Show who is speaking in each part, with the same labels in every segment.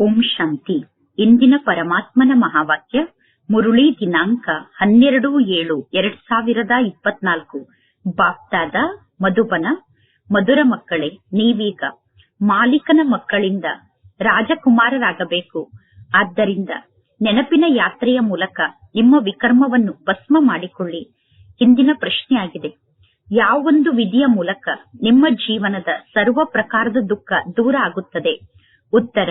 Speaker 1: ಓಂ ಶಾಂತಿ. ಇಂದಿನ ಪರಮಾತ್ಮನ ಮಹಾವಾಕ್ಯ, ಮುರುಳಿ ದಿನಾಂಕ ಹನ್ನೆರಡು ಏಳು ಎರಡ್ ಸಾವಿರದ ಇಪ್ಪತ್ನಾಲ್ಕು. ಬಾಪ್ತಾದ, ಮಧುಬನ, ಮಧುರ ಮಕ್ಕಳೇ, ನೀವೀಗ ಮಾಲೀಕನ ಮಕ್ಕಳಿಂದ ರಾಜಕುಮಾರರಾಗಬೇಕು. ಆದ್ದರಿಂದ ನೆನಪಿನ ಯಾತ್ರೆಯ ಮೂಲಕ ನಿಮ್ಮ ವಿಕರ್ಮವನ್ನು ಭಸ್ಮ ಮಾಡಿಕೊಳ್ಳಿ. ಹಿಂದಿನ ಪ್ರಶ್ನೆಯಾಗಿದೆ. ಯಾವೊಂದು ವಿಧಿಯ ಮೂಲಕ ನಿಮ್ಮ ಜೀವನದ ಸರ್ವ ಪ್ರಕಾರದ ದುಃಖ ದೂರ ಆಗುತ್ತದೆ? ಉತ್ತರ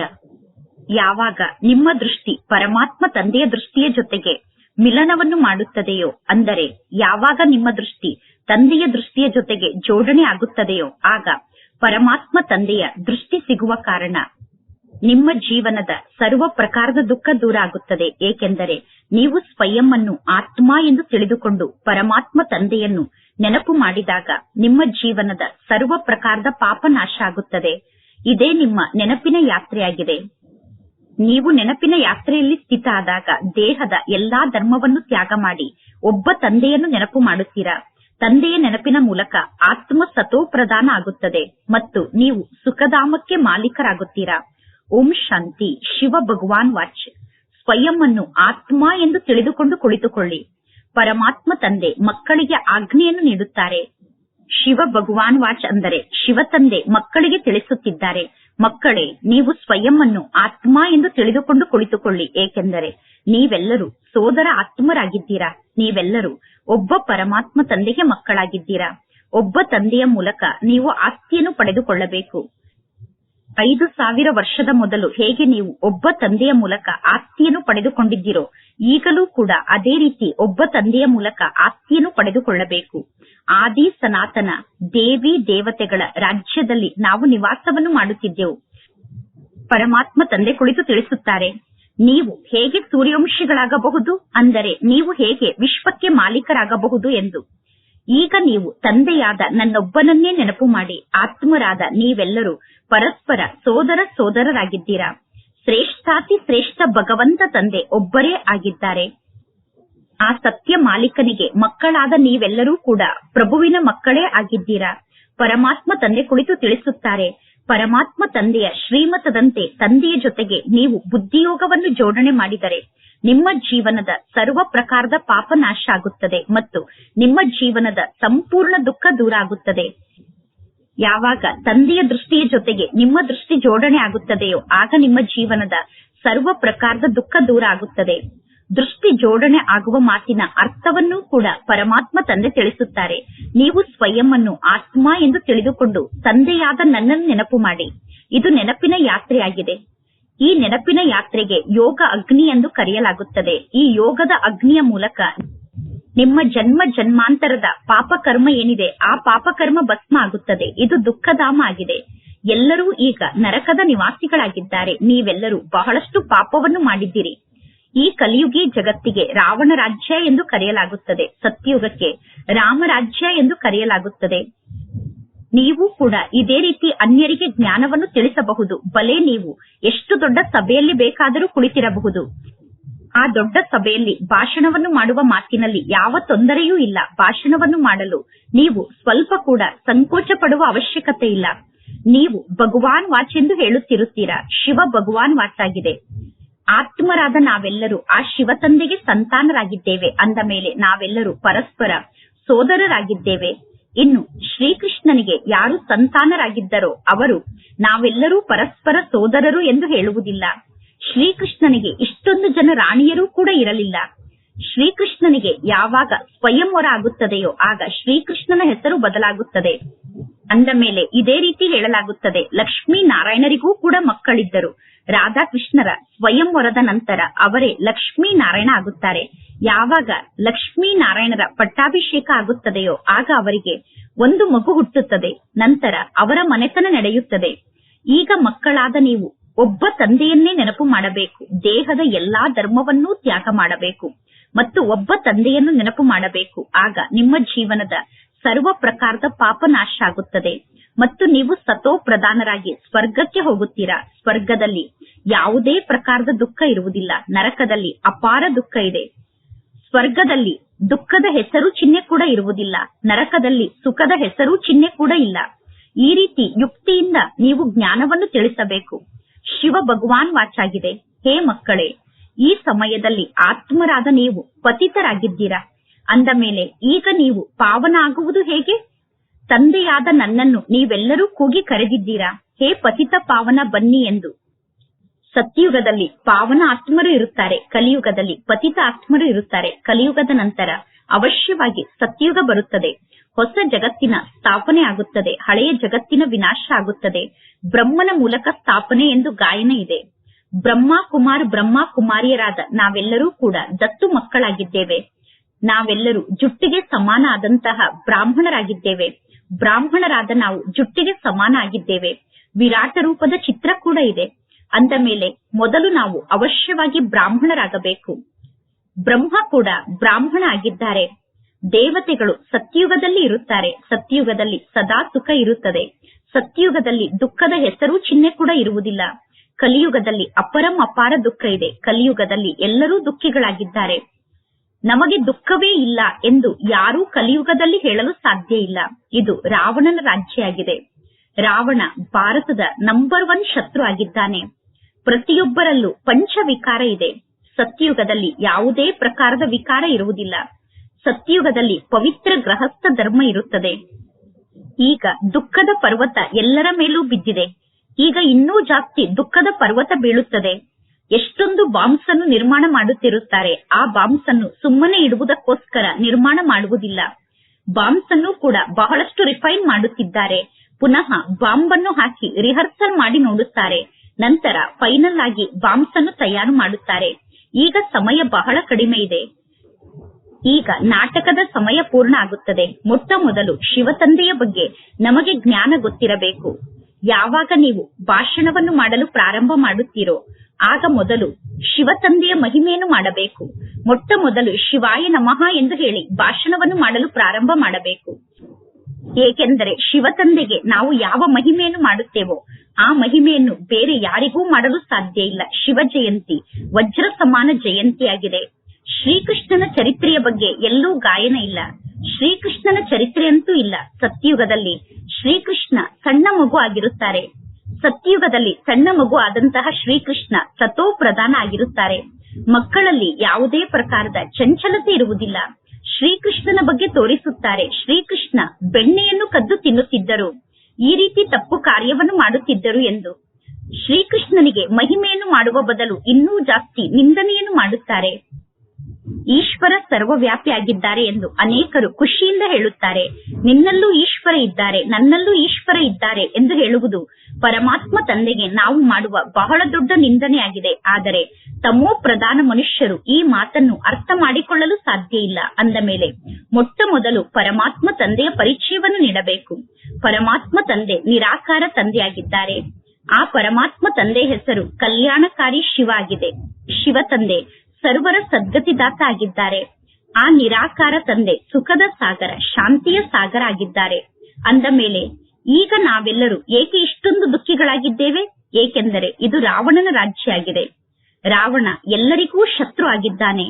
Speaker 1: ಯಾವಾಗ ನಿಮ್ಮ ದೃಷ್ಟಿ ಪರಮಾತ್ಮ ತಂದೆಯ ದೃಷ್ಟಿಯ ಜೊತೆಗೆ ಮಿಲನವನ್ನು ಮಾಡುತ್ತದೆಯೋ, ಅಂದರೆ ಯಾವಾಗ ನಿಮ್ಮ ದೃಷ್ಟಿ ತಂದೆಯ ದೃಷ್ಟಿಯ ಜೊತೆಗೆ ಜೋಡಣೆ ಆಗುತ್ತದೆಯೋ, ಆಗ ಪರಮಾತ್ಮ ತಂದೆಯ ದೃಷ್ಟಿ ಸಿಗುವ ಕಾರಣ ನಿಮ್ಮ ಜೀವನದ ಸರ್ವ ಪ್ರಕಾರದ ದುಃಖ ದೂರ ಆಗುತ್ತದೆ. ಏಕೆಂದರೆ ನೀವು ಸ್ವಯಂ ಅನ್ನು ಆತ್ಮ ಎಂದು ತಿಳಿದುಕೊಂಡು ಪರಮಾತ್ಮ ತಂದೆಯನ್ನು ನೆನಪು ಮಾಡಿದಾಗ ನಿಮ್ಮ ಜೀವನದ ಸರ್ವ ಪ್ರಕಾರದ ಪಾಪ ನಾಶ ಆಗುತ್ತದೆ. ಇದೇ ನಿಮ್ಮ ನೆನಪಿನ ಯಾತ್ರೆಯಾಗಿದೆ. ನೀವು ನೆನಪಿನ ಯಾತ್ರೆಯಲ್ಲಿ ಸ್ಥಿತ ಆದಾಗ ದೇಹದ ಎಲ್ಲಾ ಧರ್ಮವನ್ನು ತ್ಯಾಗ ಮಾಡಿ ಒಬ್ಬ ತಂದೆಯನ್ನು ನೆನಪು ಮಾಡುತ್ತೀರಾ? ತಂದೆಯ ನೆನಪಿನ ಮೂಲಕ ಆತ್ಮ ಸತೋ ಪ್ರದಾನ ಆಗುತ್ತದೆ ಮತ್ತು ನೀವು ಸುಖಧಾಮಕ್ಕೆ ಮಾಲೀಕರಾಗುತ್ತೀರಾ? ಓಂ ಶಾಂತಿ, ಶಿವ ಭಗವಾನ್ ವಾಚ್. ಸ್ವಯಂ ಅನ್ನು ಆತ್ಮ ಎಂದು ತಿಳಿದುಕೊಂಡು ಕುಳಿತುಕೊಳ್ಳಿ. ಪರಮಾತ್ಮ ತಂದೆ ಮಕ್ಕಳಿಗೆ ಆಜ್ಞೆಯನ್ನು ನೀಡುತ್ತಾರೆ. ಶಿವ ಭಗವಾನ್ ವಾಚ್ ಅಂದರೆ ಶಿವ ತಂದೆ ಮಕ್ಕಳಿಗೆ ತಿಳಿಸುತ್ತಿದ್ದಾರೆ. ಮಕ್ಕಳೇ, ನೀವು ಸ್ವಯಂ ಆತ್ಮ ಎಂದು ತಿಳಿದುಕೊಂಡು ಕುಳಿತುಕೊಳ್ಳಿ. ಏಕೆಂದರೆ ನೀವೆಲ್ಲರೂ ಸೋದರ ಆತ್ಮರಾಗಿದ್ದೀರಾ? ನೀವೆಲ್ಲರೂ ಒಬ್ಬ ಪರಮಾತ್ಮ ತಂದೆಗೆ ಮಕ್ಕಳಾಗಿದ್ದೀರಾ? ಒಬ್ಬ ತಂದೆಯ ಮೂಲಕ ನೀವು ಆಸ್ತಿಯನ್ನು ಪಡೆದುಕೊಳ್ಳಬೇಕು. ಐದು ಸಾವಿರ ವರ್ಷದ ಮೊದಲು ಹೇಗೆ ನೀವು ಒಬ್ಬ ತಂದೆಯ ಮೂಲಕ ಆಸ್ತಿಯನ್ನು ಪಡೆದುಕೊಂಡಿದ್ದೀರೋ, ಈಗಲೂ ಕೂಡ ಅದೇ ರೀತಿ ಒಬ್ಬ ತಂದೆಯ ಮೂಲಕ ಆಸ್ತಿಯನ್ನು ಪಡೆದುಕೊಳ್ಳಬೇಕು. ಆದಿ ಸನಾತನ ದೇವಿ ದೇವತೆಗಳ ರಾಜ್ಯದಲ್ಲಿ ನಾವು ನಿವಾಸವನ್ನು ಮಾಡುತ್ತಿದ್ದೆವು. ಪರಮಾತ್ಮ ತಂದೆ ಕುಳಿತು ತಿಳಿಸುತ್ತಾರೆ, ನೀವು ಹೇಗೆ ಸೂರ್ಯವಂಶಿಗಳಾಗಬಹುದು? ಅಂದರೆ, ನೀವು ಹೇಗೆ ವಿಶ್ವಕ್ಕೆ ಮಾಲೀಕರಾಗಬಹುದು? ಎಂದು. ಈಗ ನೀವು ತಂದೆಯಾದ ನನ್ನೊಬ್ಬನನ್ನೇ ನೆನಪು ಮಾಡಿ ಆತ್ಮರಾದ ನೀವೆಲ್ಲರೂ ಪರಸ್ಪರ ಸೋದರ ಸೋದರರಾಗಿದ್ದೀರಾ? ಶ್ರೇಷ್ಠಾತಿ ಶ್ರೇಷ್ಠ ಭಗವಂತ ತಂದೆ ಒಬ್ಬರೇ ಆಗಿದ್ದಾರೆ. ಆ ಸತ್ಯ ಮಾಲೀಕನಿಗೆ ಮಕ್ಕಳಾದ ನೀವೆಲ್ಲರೂ ಕೂಡ ಪ್ರಭುವಿನ ಮಕ್ಕಳೇ ಆಗಿದ್ದೀರಾ? ಪರಮಾತ್ಮ ತಂದೆ ಕುಳಿತು ತಿಳಿಸುತ್ತಾರೆ ಪರಮಾತ್ಮ ತಂದೆಯ ಶ್ರೀಮತದಂತೆ ತಂದೆಯ ಜೊತೆಗೆ ನೀವು ಬುದ್ಧಿಯೋಗವನ್ನು ಜೋಡಣೆ ಮಾಡಿದರೆ ನಿಮ್ಮ ಜೀವನದ ಸರ್ವ ಪ್ರಕಾರದ ಪಾಪ ನಾಶ ಆಗುತ್ತದೆ ಮತ್ತು ನಿಮ್ಮ ಜೀವನದ ಸಂಪೂರ್ಣ ದುಃಖ ದೂರ ಆಗುತ್ತದೆ. ಯಾವಾಗ ತಂದೆಯ ದೃಷ್ಟಿಯ ಜೊತೆಗೆ ನಿಮ್ಮ ದೃಷ್ಟಿ ಜೋಡಣೆ ಆಗುತ್ತದೆಯೋ ಆಗ ನಿಮ್ಮ ಜೀವನದ ಸರ್ವ ಪ್ರಕಾರದ ದುಃಖ ದೂರ ಆಗುತ್ತದೆ. ದೃಷ್ಟಿ ಜೋಡಣೆ ಆಗುವ ಮಾತಿನ ಅರ್ಥವನ್ನೂ ಕೂಡ ಪರಮಾತ್ಮ ತಂದೆ ತಿಳಿಸುತ್ತಾರೆ. ನೀವು ಸ್ವಯಂ ಅನ್ನು ಆತ್ಮ ಎಂದು ತಿಳಿದುಕೊಂಡು ತಂದೆಯಾದ ನನ್ನನ್ನು ನೆನಪು ಮಾಡಿ. ಇದು ನೆನಪಿನ ಯಾತ್ರೆಯಾಗಿದೆ. ಈ ನೆನಪಿನ ಯಾತ್ರೆಗೆ ಯೋಗ ಅಗ್ನಿ ಎಂದು ಕರೆಯಲಾಗುತ್ತದೆ. ಈ ಯೋಗದ ಅಗ್ನಿಯ ಮೂಲಕ ನಿಮ್ಮ ಜನ್ಮ ಜನ್ಮಾಂತರದ ಪಾಪಕರ್ಮ ಏನಿದೆ, ಆ ಪಾಪಕರ್ಮ ಭಸ್ಮ ಆಗುತ್ತದೆ. ಇದು ದುಃಖಧಾಮ ಆಗಿದೆ. ಎಲ್ಲರೂ ಈಗ ನರಕದ ನಿವಾಸಿಗಳಾಗಿದ್ದಾರೆ. ನೀವೆಲ್ಲರೂ ಬಹಳಷ್ಟು ಪಾಪವನ್ನು ಮಾಡಿದ್ದೀರಿ. ಈ ಕಲಿಯುಗಿ ಜಗತ್ತಿಗೆ ರಾವಣ ರಾಜ್ಯ ಎಂದು ಕರೆಯಲಾಗುತ್ತದೆ, ಸತ್ಯುಗಕ್ಕೆ ರಾಮರಾಜ್ಯ ಎಂದು ಕರೆಯಲಾಗುತ್ತದೆ. ನೀವು ಕೂಡ ಇದೇ ರೀತಿ ಅನ್ಯರಿಗೆ ಜ್ಞಾನವನ್ನು ತಿಳಿಸಬಹುದು. ಬಲೆ ನೀವು ಎಷ್ಟು ದೊಡ್ಡ ಸಭೆಯಲ್ಲಿ ಬೇಕಾದರೂ ಕುಳಿತಿರಬಹುದು. ಆ ದೊಡ್ಡ ಸಭೆಯಲ್ಲಿ ಭಾಷಣವನ್ನು ಮಾಡುವ ಮಾತಿನಲ್ಲಿ ಯಾವ ತೊಂದರೆಯೂ ಇಲ್ಲ. ಭಾಷಣವನ್ನು ಮಾಡಲು ನೀವು ಸ್ವಲ್ಪ ಕೂಡ ಸಂಕೋಚ ಪಡುವ ಅವಶ್ಯಕತೆ ಇಲ್ಲ. ನೀವು ಭಗವಾನ್ ವಾಚ್ ಎಂದು ಹೇಳುತ್ತಿರುತ್ತೀರಾ? ಶಿವ ಭಗವಾನ್ ವಾಚ್ ಆಗಿದೆ ಆತ್ಮರಾದ ನಾವೆಲ್ಲರೂ ಆ ಶಿವ ತಂದೆಗೆ ಸಂತಾನರಾಗಿದ್ದೇವೆ ಅಂದ ಮೇಲೆ ನಾವೆಲ್ಲರೂ ಪರಸ್ಪರ ಸೋದರರಾಗಿದ್ದೇವೆ. ಇನ್ನು ಶ್ರೀಕೃಷ್ಣನಿಗೆ ಯಾರು ಸಂತಾನರಾಗಿದ್ದರೋ ಅವರು ನಾವೆಲ್ಲರೂ ಪರಸ್ಪರ ಸೋದರರು ಎಂದು ಹೇಳುವುದಿಲ್ಲ. ಶ್ರೀಕೃಷ್ಣನಿಗೆ ಇಷ್ಟೊಂದು ಜನ ರಾಣಿಯರೂ ಕೂಡ ಇರಲಿಲ್ಲ. ಶ್ರೀಕೃಷ್ಣನಿಗೆ ಯಾವಾಗ ಸ್ವಯಂವರ ಆಗುತ್ತದೆಯೋ ಆಗ ಶ್ರೀಕೃಷ್ಣನ ಹೆಸರು ಬದಲಾಗುತ್ತದೆ. ಅಂದ ಮೇಲೆ ಇದೇ ರೀತಿ ಹೇಳಲಾಗುತ್ತದೆ. ಲಕ್ಷ್ಮೀ ನಾರಾಯಣರಿಗೂ ಕೂಡ ಮಕ್ಕಳಿದ್ದರು. ರಾಧಾಕೃಷ್ಣರ ಸ್ವಯಂವರದ ನಂತರ ಅವರೇ ಲಕ್ಷ್ಮೀ ನಾರಾಯಣ ಆಗುತ್ತಾರೆ. ಯಾವಾಗ ಲಕ್ಷ್ಮೀ ನಾರಾಯಣರ ಪಟ್ಟಾಭಿಷೇಕ ಆಗುತ್ತದೆಯೋ ಆಗ ಅವರಿಗೆ ಒಂದು ಮಗು ಹುಟ್ಟುತ್ತದೆ. ನಂತರ ಅವರ ಮನೆತನ ನಡೆಯುತ್ತದೆ. ಈಗ ಮಕ್ಕಳಾದ ನೀವು ಒಬ್ಬ ತಂದೆಯನ್ನೇ ನೆನಪು ಮಾಡಬೇಕು. ದೇಹದ ಎಲ್ಲಾ ಧರ್ಮವನ್ನೂ ತ್ಯಾಗ ಮಾಡಬೇಕು. ಮತ್ತು ಒಬ್ಬ ತಂದೆಯನ್ನು ನೆನಪು ಮಾಡಬೇಕು. ಆಗ ನಿಮ್ಮ ಜೀವನದ ಸರ್ವ ಪ್ರಕಾರದ ಪಾಪ ನಾಶ ಆಗುತ್ತದೆ. ಮತ್ತು ನೀವು ಸತೋ ಪ್ರಧಾನರಾಗಿ ಸ್ವರ್ಗಕ್ಕೆ ಹೋಗುತ್ತೀರಾ? ಸ್ವರ್ಗದಲ್ಲಿ ಯಾವುದೇ ಪ್ರಕಾರದ ದುಃಖ ಇರುವುದಿಲ್ಲ. ನರಕದಲ್ಲಿ ಅಪಾರ ದುಃಖ ಇದೆ. ಸ್ವರ್ಗದಲ್ಲಿ ದುಃಖದ ಹೆಸರು ಚಿಹ್ನೆ ಕೂಡ ಇರುವುದಿಲ್ಲ. ನರಕದಲ್ಲಿ ಸುಖದ ಹೆಸರು ಚಿಹ್ನೆ ಕೂಡ ಇಲ್ಲ. ಈ ರೀತಿ ಯುಕ್ತಿಯಿಂದ ನೀವು ಜ್ಞಾನವನ್ನು ತಿಳಿಸಬೇಕು. ಶಿವ ಭಗವಾನ್ ವಾಚಾಗಿದೆ. ಹೇ ಮಕ್ಕಳೇ, ಈ ಸಮಯದಲ್ಲಿ ಆತ್ಮರಾದ ನೀವು ಪತಿತರಾಗಿದ್ದೀರಾ? ಅಂದ ಮೇಲೆ, ಈಗ ನೀವು ಪಾವನ ಆಗುವುದು ಹೇಗೆ? ತಂದೆಯಾದ ನನ್ನನ್ನು ನೀವೆಲ್ಲರೂ ಕೂಗಿ ಕರೆದಿದ್ದೀರಾ? ಹೇ ಪತಿತ ಪಾವನ ಬನ್ನಿ ಎಂದು. ಸತ್ಯುಗದಲ್ಲಿ ಪಾವನ ಆತ್ಮರು ಇರುತ್ತಾರೆ, ಕಲಿಯುಗದಲ್ಲಿ ಪತಿತ ಆತ್ಮರು ಇರುತ್ತಾರೆ. ಕಲಿಯುಗದ ನಂತರ ಅವಶ್ಯವಾಗಿ ಸತ್ಯುಗ ಬರುತ್ತದೆ. ಹೊಸ ಜಗತ್ತಿನ ಸ್ಥಾಪನೆ ಆಗುತ್ತದೆ, ಹಳೆಯ ಜಗತ್ತಿನ ವಿನಾಶ ಆಗುತ್ತದೆ. ಬ್ರಹ್ಮನ ಮೂಲಕ ಸ್ಥಾಪನೆ ಎಂದು ಗಾಯನ ಇದೆ. ಬ್ರಹ್ಮ ಕುಮಾರ್ ಬ್ರಹ್ಮ ಕುಮಾರಿಯರಾದ ನಾವೆಲ್ಲರೂ ಕೂಡ ದತ್ತು ಮಕ್ಕಳಾಗಿದ್ದೇವೆ. ನಾವೆಲ್ಲರೂ ಜುಟ್ಟಿಗೆ ಸಮಾನ ಆದಂತಹ ಬ್ರಾಹ್ಮಣರಾಗಿದ್ದೇವೆ. ಬ್ರಾಹ್ಮಣರಾದ ನಾವು ಜುಟ್ಟಿಗೆ ಸಮಾನ ಆಗಿದ್ದೇವೆ ವಿರಾಟ ರೂಪದ ಚಿತ್ರ ಕೂಡ ಇದೆ. ಅಂದ ಮೇಲೆ ಮೊದಲು ನಾವು ಅವಶ್ಯವಾಗಿ ಬ್ರಾಹ್ಮಣರಾಗಬೇಕು. ಬ್ರಹ್ಮ ಕೂಡ ಬ್ರಾಹ್ಮಣ ಆಗಿದ್ದಾರೆ. ದೇವತೆಗಳು ಸತ್ಯುಗದಲ್ಲಿ ಇರುತ್ತಾರೆ. ಸತ್ಯುಗದಲ್ಲಿ ಸದಾ ಸುಖ ಇರುತ್ತದೆ. ಸತ್ಯುಗದಲ್ಲಿ ದುಃಖದ ಹೆಸರು ಚಿಹ್ನೆ ಕೂಡ ಇರುವುದಿಲ್ಲ. ಕಲಿಯುಗದಲ್ಲಿ ಅಪರಂ ಅಪಾರ ದುಃಖ ಇದೆ. ಕಲಿಯುಗದಲ್ಲಿ ಎಲ್ಲರೂ ದುಃಖಿಗಳಾಗಿದ್ದಾರೆ. ನಮಗೆ ದುಃಖವೇ ಇಲ್ಲ ಎಂದು ಯಾರೂ ಕಲಿಯುಗದಲ್ಲಿ ಹೇಳಲು ಸಾಧ್ಯ ಇಲ್ಲ. ಇದು ರಾವಣನ ರಾಜ್ಯ ಆಗಿದೆ ರಾವಣ ಭಾರತದ ನಂಬರ್ ಒನ್ ಶತ್ರು ಆಗಿದ್ದಾನೆ. ಪ್ರತಿಯೊಬ್ಬರಲ್ಲೂ ಪಂಚ ವಿಕಾರ ಇದೆ. ಸತ್ಯುಗದಲ್ಲಿ ಯಾವುದೇ ಪ್ರಕಾರದ ವಿಕಾರ ಇರುವುದಿಲ್ಲ. ಸತ್ಯುಗದಲ್ಲಿ ಪವಿತ್ರ ಗೃಹಸ್ಥ ಧರ್ಮ ಇರುತ್ತದೆ. ಈಗ ದುಃಖದ ಪರ್ವತ ಎಲ್ಲರ ಮೇಲೂ ಬಿದ್ದಿದೆ. ಈಗ ಇನ್ನೂ ಜಾಸ್ತಿ ದುಃಖದ ಪರ್ವತ ಬೀಳುತ್ತದೆ. ಎಷ್ಟೊಂದು ಬಾಂಬ್ಸ್ ಅನ್ನು ನಿರ್ಮಾಣ ಮಾಡುತ್ತಿರುತ್ತಾರೆ. ಆ ಬಾಂಬ್ಸ್ ಅನ್ನು ಸುಮ್ಮನೆ ಇಡುವುದಕ್ಕೋಸ್ಕರ ನಿರ್ಮಾಣ ಮಾಡುವುದಿಲ್ಲ. ಬಾಂಬ್ಸ್ ಅನ್ನು ಕೂಡ ಬಹಳಷ್ಟು ರಿಫೈನ್ ಮಾಡುತ್ತಿದ್ದಾರೆ. ಪುನಃ ಬಾಂಬ್ ಅನ್ನು ಹಾಕಿ ರಿಹರ್ಸಲ್ ಮಾಡಿ ನೋಡುತ್ತಾರೆ. ನಂತರ ಫೈನಲ್ ಆಗಿ ಬಾಂಬ್ಸ್ ಅನ್ನು ತಯಾರು ಮಾಡುತ್ತಾರೆ. ಈಗ ಸಮಯ ಬಹಳ ಕಡಿಮೆ ಇದೆ. ಈಗ ನಾಟಕದ ಸಮಯ ಪೂರ್ಣ ಆಗುತ್ತದೆ. ಮೊಟ್ಟ ಮೊದಲು ಶಿವತಂದೆಯ ಬಗ್ಗೆ ನಮಗೆ ಜ್ಞಾನ ಗೊತ್ತಿರಬೇಕು. ಯಾವಾಗ ನೀವು ಭಾಷಣವನ್ನು ಮಾಡಲು ಪ್ರಾರಂಭ ಮಾಡುತ್ತೀರೋ, ಆಗ ಮೊದಲು ಶಿವತಂದೆಯ ಮಹಿಮೆಯನ್ನು ಮಾಡಬೇಕು. ಮೊಟ್ಟ ಮೊದಲು ಶಿವಾಯ ನಮಃ ಎಂದು ಹೇಳಿ ಭಾಷಣವನ್ನು ಮಾಡಲು ಪ್ರಾರಂಭ ಮಾಡಬೇಕು. ಏಕೆಂದರೆ ಶಿವತಂದೆಗೆ ನಾವು ಯಾವ ಮಹಿಮೆಯನ್ನು ಮಾಡುತ್ತೇವೋ, ಆ ಮಹಿಮೆಯನ್ನು ಬೇರೆ ಯಾರಿಗೂ ಮಾಡಲು ಸಾಧ್ಯ ಇಲ್ಲ. ಶಿವ ಜಯಂತಿ ವಜ್ರ ಸಮಾನ ಜಯಂತಿಯಾಗಿದೆ. ಶ್ರೀಕೃಷ್ಣನ ಚರಿತ್ರೆಯ ಬಗ್ಗೆ ಎಲ್ಲೂ ಗಾಯನ ಇಲ್ಲ. ಶ್ರೀಕೃಷ್ಣನ ಚರಿತ್ರೆಯಂತೂ ಇಲ್ಲ. ಸತ್ಯುಗದಲ್ಲಿ ಶ್ರೀಕೃಷ್ಣ ಸಣ್ಣ ಮಗು ಆಗಿರುತ್ತಾರೆ. ಸತ್ಯುಗದಲ್ಲಿ ಸಣ್ಣ ಮಗು ಆದಂತಹ ಶ್ರೀಕೃಷ್ಣ ಸತೋ ಪ್ರಧಾನ ಆಗಿರುತ್ತಾರೆ. ಮಕ್ಕಳಲ್ಲಿ ಯಾವುದೇ ಪ್ರಕಾರದ ಚಂಚಲತೆ ಇರುವುದಿಲ್ಲ. ಶ್ರೀಕೃಷ್ಣನ ಬಗ್ಗೆ ತೋರಿಸುತ್ತಾರೆ ಶ್ರೀಕೃಷ್ಣ ಬೆಣ್ಣೆಯನ್ನು ಕದ್ದು ತಿನ್ನುತ್ತಿದ್ದರು. ಈ ರೀತಿ ತಪ್ಪು ಕಾರ್ಯವನ್ನು ಮಾಡುತ್ತಿದ್ದರು ಎಂದು. ಶ್ರೀಕೃಷ್ಣನಿಗೆ ಮಹಿಮೆಯನ್ನು ಮಾಡುವ ಬದಲು ಇನ್ನೂ ಜಾಸ್ತಿ ನಿಂದನೆಯನ್ನು ಮಾಡುತ್ತಾರೆ. ಈಶ್ವರ ಸರ್ವವ್ಯಾಪಿ ಆಗಿದ್ದಾರೆ ಎಂದು ಅನೇಕರು ಖುಷಿಯಿಂದ ಹೇಳುತ್ತಾರೆ. ನಿನ್ನಲ್ಲೂ ಈಶ್ವರ ಇದ್ದಾರೆ, ನನ್ನಲ್ಲೂ ಈಶ್ವರ ಇದ್ದಾರೆ ಎಂದು ಹೇಳುವುದು ಪರಮಾತ್ಮ ತಂದೆಗೆ ನಾವು ಮಾಡುವ ಬಹಳ ದೊಡ್ಡ ನಿಂದನೆಯಾಗಿದೆ. ಆದರೆ ತಮೋ ಪ್ರಧಾನ ಮನುಷ್ಯರು ಈ ಮಾತನ್ನು ಅರ್ಥ ಮಾಡಿಕೊಳ್ಳಲು ಸಾಧ್ಯ ಇಲ್ಲ ಅಂದ ಮೇಲೆ ಮೊಟ್ಟ ಮೊದಲು ಪರಮಾತ್ಮ ತಂದೆಯ ಪರಿಚಯವನ್ನು ನೀಡಬೇಕು. ಪರಮಾತ್ಮ ತಂದೆ ನಿರಾಕಾರ ತಂದೆಯಾಗಿದ್ದಾರೆ. ಆ ಪರಮಾತ್ಮ ತಂದೆ ಹೆಸರು ಕಲ್ಯಾಣಕಾರಿ ಶಿವ ಆಗಿದೆ. ಶಿವ ತಂದೆ ಸರ್ವರ ಸದ್ಗತಿದಾತ ಆಗಿದ್ದಾರೆ ಆ ನಿರಾಕಾರ ತಂದೆ ಸುಖದ ಸಾಗರ, ಶಾಂತಿಯ ಸಾಗರ ಆಗಿದ್ದಾರೆ. ಅಂದ ಮೇಲೆ, ಈಗ ನಾವೆಲ್ಲರೂ ಏಕೆ ಇಷ್ಟೊಂದು ದುಃಖಿಗಳಾಗಿದ್ದೇವೆ? ಏಕೆಂದರೆ ಇದು ರಾವಣನ ರಾಜ್ಯ ಆಗಿದೆ ರಾವಣ ಎಲ್ಲರಿಗೂ ಶತ್ರು ಆಗಿದ್ದಾನೆ.